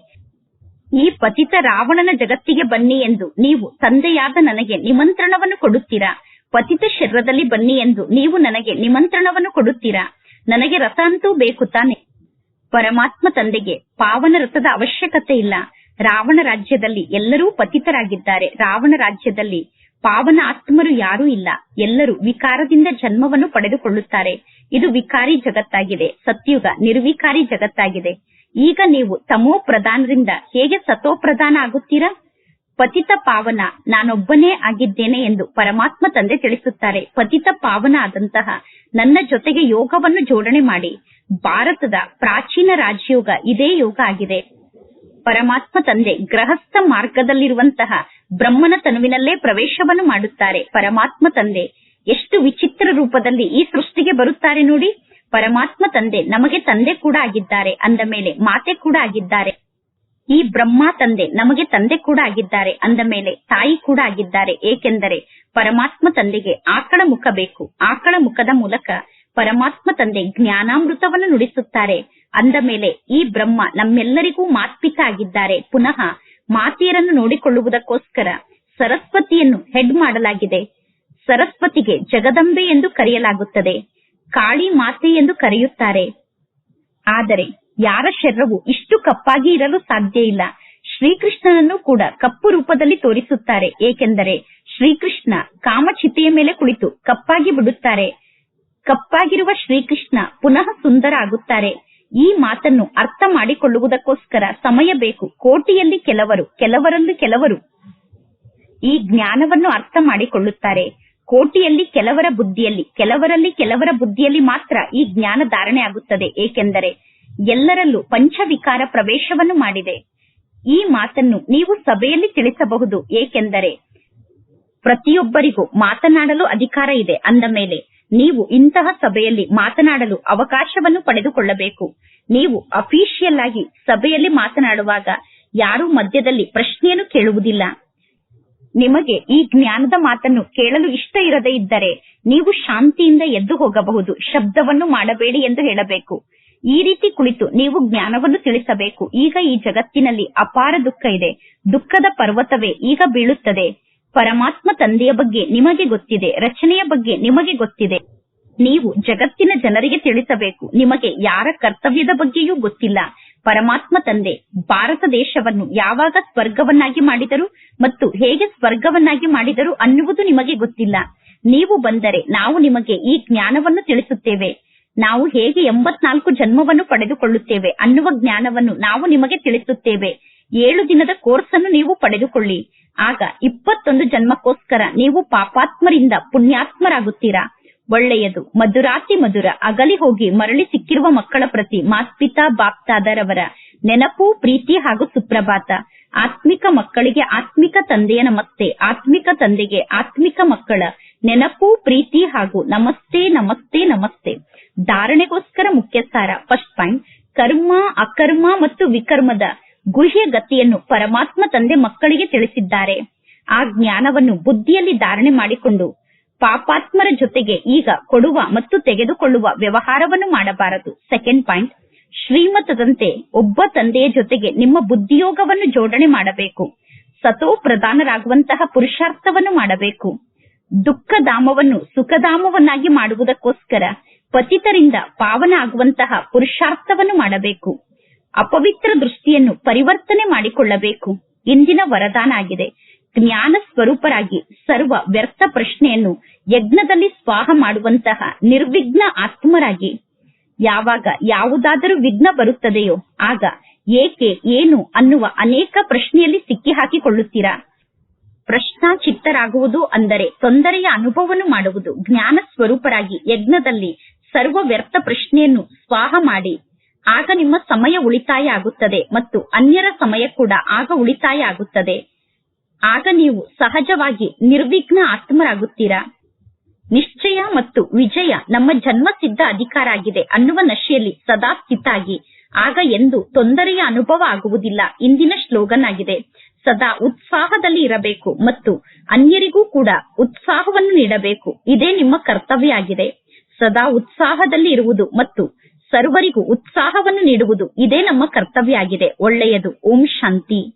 Speaker 1: ಈ ಪತಿತ ರಾವಣನ ಜಗತ್ತಿಗೆ ಬನ್ನಿ ಎಂದು ನೀವು ತಂದೆಯಾದ ನನಗೆ ನಿಮಂತ್ರಣವನ್ನು ಕೊಡುತ್ತೀರಾ? ಪತಿತ ಶರೀರದಲ್ಲಿ ಬನ್ನಿ ಎಂದು ನೀವು ನನಗೆ ನಿಮಂತ್ರಣವನ್ನು ಕೊಡುತ್ತೀರಾ? ನನಗೆ ರಥ ಅಂತೂ ಬೇಕು ತಾನೆ. ಪರಮಾತ್ಮ ತಂದೆಗೆ ಪಾವನ ರಥದ ಅವಶ್ಯಕತೆ ಇಲ್ಲ. ರಾವಣ ರಾಜ್ಯದಲ್ಲಿ ಎಲ್ಲರೂ ಪತಿತರಾಗಿದ್ದಾರೆ. ರಾವಣ ರಾಜ್ಯದಲ್ಲಿ ಪಾವನ ಆತ್ಮರು ಯಾರೂ ಇಲ್ಲ. ಎಲ್ಲರೂ ವಿಕಾರದಿಂದ ಜನ್ಮವನ್ನು ಪಡೆದುಕೊಳ್ಳುತ್ತಾರೆ. ಇದು ವಿಕಾರಿ ಜಗತ್ತಾಗಿದೆ. ಸತ್ಯುಗ ನಿರ್ವಿಕಾರಿ ಜಗತ್ತಾಗಿದೆ. ಈಗ ನೀವು ತಮೋ ಪ್ರಧಾನರಿಂದ ಹೇಗೆ ಸತೋ ಪ್ರಧಾನ ಆಗುತ್ತೀರಾ? ಪತಿತ ಪಾವನ ನಾನೊಬ್ಬನೇ ಆಗಿದ್ದೇನೆ ಎಂದು ಪರಮಾತ್ಮ ತಂದೆ ತಿಳಿಸುತ್ತಾರೆ. ಪತಿತ ಪಾವನ ಆದಂತಹ ನನ್ನ ಜೊತೆಗೆ ಯೋಗವನ್ನು ಜೋಡಣೆ ಮಾಡಿ. ಭಾರತದ ಪ್ರಾಚೀನ ರಾಜಯೋಗ ಇದೇ ಯೋಗ ಆಗಿದೆ. ಪರಮಾತ್ಮ ತಂದೆ ಗ್ರಹಸ್ಥ ಮಾರ್ಗದಲ್ಲಿರುವಂತಹ ಬ್ರಹ್ಮನ ತನುವಿನಲ್ಲೇ ಪ್ರವೇಶವನ್ನು ಮಾಡುತ್ತಾರೆ. ಪರಮಾತ್ಮ ತಂದೆ ಎಷ್ಟು ವಿಚಿತ್ರ ರೂಪದಲ್ಲಿ ಈ ಸೃಷ್ಟಿಗೆ ಬರುತ್ತಾರೆ ನೋಡಿ. ಪರಮಾತ್ಮ ತಂದೆ ನಮಗೆ ತಂದೆ ಕೂಡ ಆಗಿದ್ದಾರೆ. ಅಂದ ಮೇಲೆ ಮಾತೆ ಕೂಡ ಆಗಿದ್ದಾರೆ. ಈ ಬ್ರಹ್ಮ ತಂದೆ ನಮಗೆ ತಂದೆ ಕೂಡ ಆಗಿದ್ದಾರೆ. ಅಂದ ಮೇಲೆ ತಾಯಿ ಕೂಡ ಆಗಿದ್ದಾರೆ. ಏಕೆಂದರೆ ಪರಮಾತ್ಮ ತಂದೆಗೆ ಆಕಳ ಮುಖ ಬೇಕು. ಆಕಳ ಮುಖದ ಮೂಲಕ ಪರಮಾತ್ಮ ತಂದೆ ಜ್ಞಾನಾಮೃತವನ್ನು ನುಡಿಸುತ್ತಾರೆ. ಅಂದ ಮೇಲೆ ಈ ಬ್ರಹ್ಮ ನಮ್ಮೆಲ್ಲರಿಗೂ ಮಾತ್ಪಿತ ಆಗಿದ್ದಾರೆ ಪುನಃ ಮಾತೆಯರನ್ನು ನೋಡಿಕೊಳ್ಳುವುದಕ್ಕೋಸ್ಕರ ಸರಸ್ವತಿಯನ್ನು ಹೆಡ್ ಮಾಡಲಾಗಿದೆ. ಸರಸ್ವತಿಗೆ ಜಗದಂಬೆ ಎಂದು ಕರೆಯಲಾಗುತ್ತದೆ. ಕಾಳಿ ಮಾತೆ ಎಂದು ಕರೆಯುತ್ತಾರೆ. ಆದರೆ ಯಾರ ಶರೀರವು ಇಷ್ಟು ಕಪ್ಪಾಗಿ ಇರಲು ಸಾಧ್ಯ ಇಲ್ಲ. ಶ್ರೀಕೃಷ್ಣನನ್ನು ಕೂಡ ಕಪ್ಪು ರೂಪದಲ್ಲಿ ತೋರಿಸುತ್ತಾರೆ. ಏಕೆಂದರೆ ಶ್ರೀಕೃಷ್ಣ ಕಾಮಚಿತೆಯ ಮೇಲೆ ಕುಳಿತು ಕಪ್ಪಾಗಿ ಬಿಡುತ್ತಾರೆ. ಕಪ್ಪಾಗಿರುವ ಶ್ರೀಕೃಷ್ಣ ಪುನಃ ಸುಂದರ ಆಗುತ್ತಾರೆ ಈ ಮಾತನ್ನು ಅರ್ಥ ಮಾಡಿಕೊಳ್ಳುವುದಕ್ಕೋಸ್ಕರ ಸಮಯ ಬೇಕು. ಕೋಟಿಯಲ್ಲಿ ಕೆಲವರು, ಕೆಲವರಲ್ಲಿ ಕೆಲವರು ಈ ಜ್ಞಾನವನ್ನು ಅರ್ಥ ಮಾಡಿಕೊಳ್ಳುತ್ತಾರೆ. ಕೋಟಿಯಲ್ಲಿ ಕೆಲವರ ಬುದ್ಧಿಯಲ್ಲಿ, ಕೆಲವರಲ್ಲಿ ಕೆಲವರ ಬುದ್ಧಿಯಲ್ಲಿ ಮಾತ್ರ ಈ ಜ್ಞಾನ ಧಾರಣೆ ಆಗುತ್ತದೆ. ಏಕೆಂದರೆ ಎಲ್ಲರಲ್ಲೂ ಪಂಚವಿಕಾರ ಪ್ರವೇಶವನ್ನು ಮಾಡಿದೆ. ಈ ಮಾತನ್ನು ನೀವು ಸಭೆಯಲ್ಲಿ ತಿಳಿಸಬಹುದು. ಏಕೆಂದರೆ ಪ್ರತಿಯೊಬ್ಬರಿಗೂ ಮಾತನಾಡಲು ಅಧಿಕಾರ ಇದೆ ಅಂದ ಮೇಲೆ ನೀವು ಇಂತಹ ಸಭೆಯಲ್ಲಿ ಮಾತನಾಡಲು ಅವಕಾಶವನ್ನು ಪಡೆದುಕೊಳ್ಳಬೇಕು. ನೀವು ಅಫಿಷಿಯಲ್ ಆಗಿ ಸಭೆಯಲ್ಲಿ ಮಾತನಾಡುವಾಗ ಯಾರು ಮಧ್ಯದಲ್ಲಿ ಪ್ರಶ್ನೆಯನ್ನು ಕೇಳುವುದಿಲ್ಲ. ನಿಮಗೆ ಈ ಜ್ಞಾನದ ಮಾತನ್ನು ಕೇಳಲು ಇಷ್ಟ ಇರದೇ ಇದ್ದರೆ ನೀವು ಶಾಂತಿಯಿಂದ ಎದ್ದು ಹೋಗಬಹುದು, ಶಬ್ದವನ್ನು ಮಾಡಬೇಡಿ ಎಂದು ಹೇಳಬೇಕು. ಈ ರೀತಿ ಕುಳಿತು ನೀವು ಜ್ಞಾನವನ್ನು ತಿಳಿಸಬೇಕು. ಈಗ ಈ ಜಗತ್ತಿನಲ್ಲಿ ಅಪಾರ ದುಃಖ ಇದೆ. ದುಃಖದ ಪರ್ವತವೇ ಈಗ ಬೀಳುತ್ತದೆ. ಪರಮಾತ್ಮ ತಂದೆಯ ಬಗ್ಗೆ ನಿಮಗೆ ಗೊತ್ತಿದೆ, ರಚನೆಯ ಬಗ್ಗೆ ನಿಮಗೆ ಗೊತ್ತಿದೆ. ನೀವು ಜಗತ್ತಿನ ಜನರಿಗೆ ತಿಳಿಸಬೇಕು, ನಿಮಗೆ ಯಾರ ಕರ್ತವ್ಯದ ಬಗ್ಗೆಯೂ ಗೊತ್ತಿಲ್ಲ. ಪರಮಾತ್ಮ ತಂದೆ, ಭಾರತ ದೇಶವನ್ನು ಯಾವಾಗ ಸ್ವರ್ಗವನ್ನಾಗಿ ಮಾಡಿದರು ಮತ್ತು ಹೇಗೆ ಸ್ವರ್ಗವನ್ನಾಗಿ ಮಾಡಿದರು ಅನ್ನುವುದು ನಿಮಗೆ ಗೊತ್ತಿಲ್ಲ. ನೀವು ಬಂದರೆ ನಾವು ನಿಮಗೆ ಈ ಜ್ಞಾನವನ್ನು ತಿಳಿಸುತ್ತೇವೆ. ನಾವು ಹೇಗೆ ಎಂಬತ್ನಾಲ್ಕು ಜನ್ಮವನ್ನು ಪಡೆದುಕೊಳ್ಳುತ್ತೇವೆ ಅನ್ನುವ ಜ್ಞಾನವನ್ನು ನಾವು ನಿಮಗೆ ತಿಳಿಸುತ್ತೇವೆ. ಏಳು ದಿನದ ಕೋರ್ಸ್ ಅನ್ನು ನೀವು ಪಡೆದುಕೊಳ್ಳಿ. ಆಗ ಇಪ್ಪತ್ತೊಂದು ಜನ್ಮಕ್ಕೋಸ್ಕರ ನೀವು ಪಾಪಾತ್ಮರಿಂದ ಪುಣ್ಯಾತ್ಮರಾಗುತ್ತೀರಾ? ಒಳ್ಳೆಯದು. ಮಧುರಾತಿ ಮಧುರ. ಅಗಲಿ ಹೋಗಿ ಮರಳಿ ಸಿಕ್ಕಿರುವ ಮಕ್ಕಳ ಪ್ರತಿ ಮಾತ್ಪಿತಾ ಬಾಪ್ತಾದರವರ ನೆನಪು, ಪ್ರೀತಿ ಹಾಗೂ ಸುಪ್ರಭಾತ. ಆತ್ಮಿಕ ಮಕ್ಕಳಿಗೆ ಆತ್ಮಿಕ ತಂದೆಯ ನಮಸ್ತೆ. ಆತ್ಮಿಕ ತಂದೆಗೆ ಆತ್ಮಿಕ ಮಕ್ಕಳ ನೆನಪು, ಪ್ರೀತಿ ಹಾಗೂ ನಮಸ್ತೆ ನಮಸ್ತೆ ನಮಸ್ತೆ. ಧಾರಣೆಗೋಸ್ಕರ ಮುಖ್ಯ ಸಾರ ಫಸ್ಟ್ ಪಾಯಿಂಟ್, ಕರ್ಮ, ಅಕರ್ಮ ಮತ್ತು ವಿಕರ್ಮದ ಗುಹ್ಯ ಗತಿಯನ್ನು ಪರಮಾತ್ಮ ತಂದೆ ಮಕ್ಕಳಿಗೆ ತಿಳಿಸಿದ್ದಾರೆ. ಆ ಜ್ಞಾನವನ್ನು ಬುದ್ಧಿಯಲ್ಲಿ ಧಾರಣೆ ಮಾಡಿಕೊಂಡು ಪಾಪಾತ್ಮರ ಜೊತೆಗೆ ಈಗ ಕೊಡುವ ಮತ್ತು ತೆಗೆದುಕೊಳ್ಳುವ ವ್ಯವಹಾರವನ್ನು ಮಾಡಬಾರದು. ಸೆಕೆಂಡ್ ಪಾಯಿಂಟ್ ಶ್ರೀಮತದಂತೆ ಒಬ್ಬ ತಂದೆಯ ಜೊತೆಗೆ ನಿಮ್ಮ ಬುದ್ಧಿಯೋಗವನ್ನು ಜೋಡಣೆ ಮಾಡಬೇಕು. ಸತೋ ಪ್ರಧಾನರಾಗುವಂತಹ ಪುರುಷಾರ್ಥವನ್ನು ಮಾಡಬೇಕು. ದುಃಖಧಾಮವನ್ನು ಸುಖಧಾಮವನ್ನಾಗಿ ಮಾಡುವುದಕ್ಕೋಸ್ಕರ ಪತಿತರಿಂದ ಪಾವನ ಆಗುವಂತಹ ಪುರುಷಾರ್ಥವನ್ನು ಮಾಡಬೇಕು. ಅಪವಿತ್ರ ದೃಷ್ಟಿಯನ್ನು ಪರಿವರ್ತನೆ ಮಾಡಿಕೊಳ್ಳಬೇಕು. ಇಂದಿನ ವರದಾನ ಆಗಿದೆ ಜ್ಞಾನ ಸ್ವರೂಪರಾಗಿ ಸರ್ವ ವ್ಯರ್ಥ ಪ್ರಶ್ನೆಯನ್ನು ಯಜ್ಞದಲ್ಲಿ ಸ್ವಾಹ ಮಾಡುವಂತಹ ನಿರ್ವಿಘ್ನ ಆತ್ಮರಾಗಿ. ಯಾವಾಗ ಯಾವುದಾದರೂ ವಿಘ್ನ ಬರುತ್ತದೆಯೋ ಆಗ ಏಕೆ ಏನು ಅನ್ನುವ ಅನೇಕ ಪ್ರಶ್ನೆಯಲ್ಲಿ ಸಿಕ್ಕಿ ಹಾಕಿಕೊಳ್ಳುತ್ತೀರಾ ಪ್ರಶ್ನಾಚಿತ್ತರಾಗುವುದು ಅಂದರೆ ತೊಂದರೆಯ ಅನುಭವವನ್ನು ಮಾಡುವುದು. ಜ್ಞಾನ ಸ್ವರೂಪರಾಗಿ ಯಜ್ಞದಲ್ಲಿ ಸರ್ವ ವ್ಯರ್ಥ ಪ್ರಶ್ನೆಯನ್ನು ಸ್ವಾಹ ಮಾಡಿ ಆಗ ನಿಮ್ಮ ಸಮಯ ಉಳಿತಾಯ ಆಗುತ್ತದೆ ಮತ್ತು ಅನ್ಯರ ಸಮಯ ಕೂಡ ಆಗ ಉಳಿತಾಯ ಆಗುತ್ತದೆ. ಆಗ ನೀವು ಸಹಜವಾಗಿ ನಿರ್ವಿಘ್ನ ಆತ್ಮರಾಗುತ್ತೀರಾ? ನಿಶ್ಚಯ ಮತ್ತು ವಿಜಯ ನಮ್ಮ ಜನ್ಮಸಿದ್ಧ ಅಧಿಕಾರ ಆಗಿದೆ ಅನ್ನುವ ನಶೆಯಲ್ಲಿ ಸದಾ ಸ್ಥಿತಾಗಿ. ಆಗ ಎಂದು ತೊಂದರೆಯ ಅನುಭವ ಆಗುವುದಿಲ್ಲ. ಇಂದಿನ ಶ್ಲೋಗನ್ ಆಗಿದೆ ಸದಾ ಉತ್ಸಾಹದಲ್ಲಿ ಇರಬೇಕು ಮತ್ತು ಅನ್ಯರಿಗೂ ಕೂಡ ಉತ್ಸಾಹವನ್ನು ನೀಡಬೇಕು. ಇದೇ ನಿಮ್ಮ ಕರ್ತವ್ಯ ಆಗಿದೆ. ಸದಾ ಉತ್ಸಾಹದಲ್ಲಿ ಇರುವುದು ಮತ್ತು ಸರ್ವರಿಗೂ ಉತ್ಸಾಹವನ್ನು ನೀಡುವುದು ಇದೇ ನಮ್ಮ ಕರ್ತವ್ಯ ಆಗಿದೆ. ಒಳ್ಳೆಯದು. ಓಂ ಶಾಂತಿ.